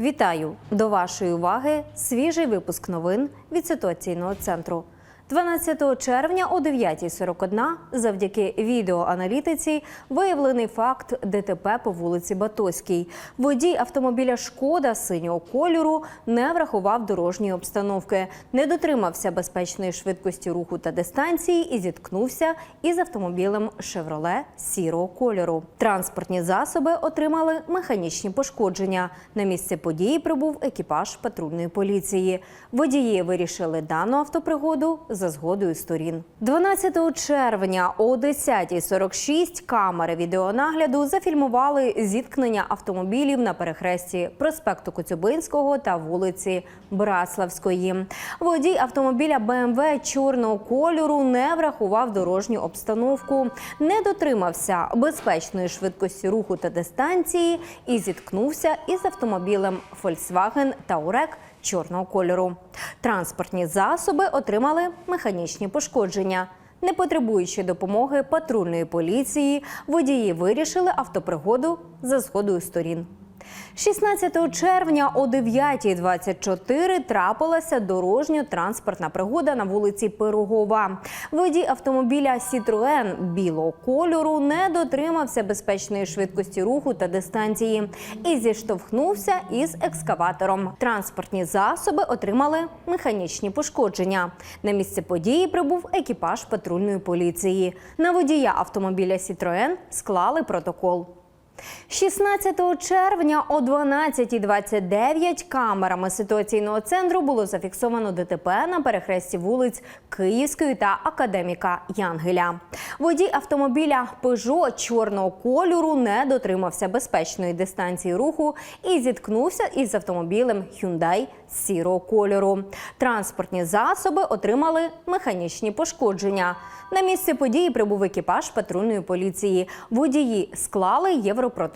Вітаю до вашої уваги свіжий випуск новин від ситуаційного центру. 12 червня о 9.41 завдяки відеоаналітиці виявлений факт ДТП по вулиці Батоській. Водій автомобіля Шкода синього кольору не врахував дорожньої обстановки, не дотримався безпечної швидкості руху та дистанції і зіткнувся із автомобілем Шевроле сірого кольору. Транспортні засоби отримали механічні пошкодження. На місце події прибув екіпаж патрульної поліції. Водії вирішили дану автопригоду за згодою сторін. 12 червня о 10.46 камери відеонагляду зафільмували зіткнення автомобілів на перехресті проспекту Коцюбинського та вулиці Браславської. Водій автомобіля БМВ чорного кольору не врахував дорожню обстановку, не дотримався безпечної швидкості руху та дистанції і зіткнувся із автомобілем Volkswagen Touareg чорного кольору. Транспортні засоби отримали механічні пошкодження. Не потребуючи допомоги патрульної поліції, водії вирішили автопригоду за згодою сторін. 16 червня о 9.24 трапилася дорожньо-транспортна пригода на вулиці Пирогова. Водій автомобіля Сітроен білого кольору не дотримався безпечної швидкості руху та дистанції і зіштовхнувся із екскаватором. Транспортні засоби отримали механічні пошкодження. На місце події прибув екіпаж патрульної поліції. На водія автомобіля Сітроен склали протокол. 16 червня о 12.29 камерами ситуаційного центру було зафіксовано ДТП на перехресті вулиць Київської та Академіка Янгеля. Водій автомобіля Peugeot чорного кольору не дотримався безпечної дистанції руху і зіткнувся із автомобілем Hyundai сірого кольору. Транспортні засоби отримали механічні пошкодження. На місце події прибув екіпаж патрульної поліції. Водії склали європротокол.